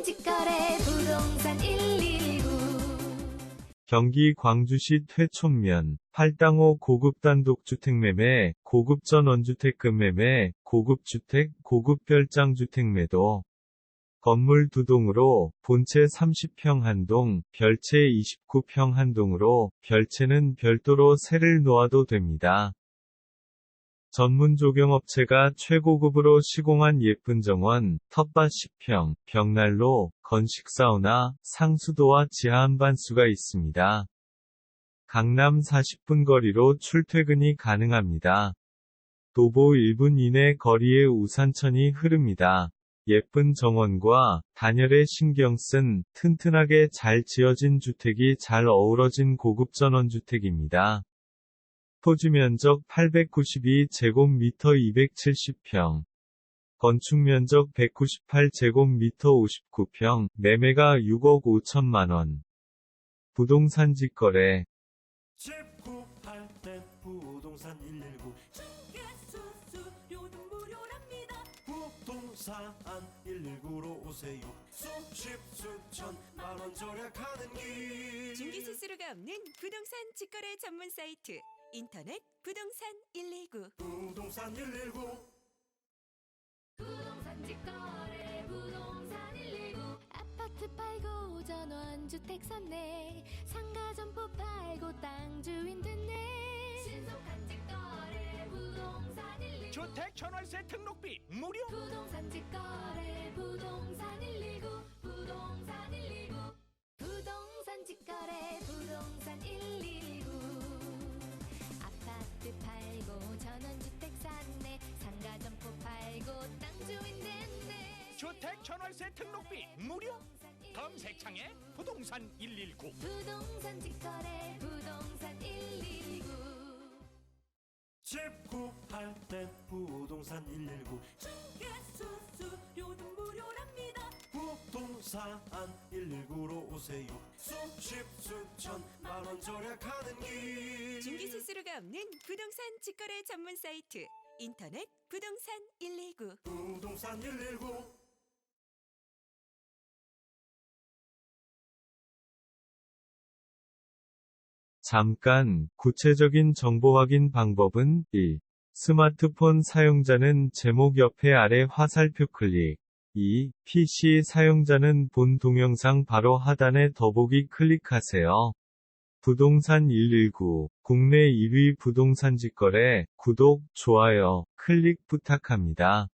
부동산 직거래 부동산 119 경기 광주시 퇴촌면, 팔당호 고급 단독주택 매매, 고급 전원주택급 매매, 고급주택, 고급별장주택 매도. 건물 두 동으로, 본체 30평 한 동, 별채 29평 한 동으로, 별채는 별도로 세를 놓아도 됩니다. 전문 조경업체가 최고급으로 시공한 예쁜 정원, 텃밭 10평, 벽난로, 건식 사우나, 상수도와 지하 한반수가 있습니다. 강남 40분 거리로 출퇴근이 가능합니다. 도보 1분 이내 거리에 우산천이 흐릅니다. 예쁜 정원과 단열에 신경 쓴 튼튼하게 잘 지어진 주택이 잘 어우러진 고급 전원주택입니다. 토지 면적 892제곱미터 270평. 건축 면적 198제곱미터 59평, 매매가 6억 5천만원. 부동산 직거래, 집 구할 때 부동산 119 수수료도 무료랍니다 부동산 119로 오세요 수십 수천 만원 절약하는 길 중개 수수료가 없는 부동산 직거래 전문 사이트 인터넷 부동산 119 부동산 119 부동산 직거래 부동산 119 아파트 팔고 전원주택 샀네. 상가 점포 팔고 땅 주인 됐네. 신속한 직거래 부동산 119 주택 전월세 등록비 무료. 부동산 직거래 부동산 119 전월세 등록비 무료? 검색창에 부동산 119 부동산 직거래 부동산 119 집 구할 때 부동산 119 수수료도 무료랍니다. 부동산 119로 오세요. 수십 수천 만원 절약하는 길. 중개 수수료가 없는 부동산 직거래 전문 사이트. 인터넷 부동산 119 부동산 119 잠깐, 구체적인 정보 확인 방법은 1. 스마트폰 사용자는 제목 옆에 아래 화살표 클릭. 2. PC 사용자는 본 동영상 바로 하단에 더보기 클릭하세요. 부동산 119, 국내 1위 부동산 직거래, 구독, 좋아요, 클릭 부탁합니다.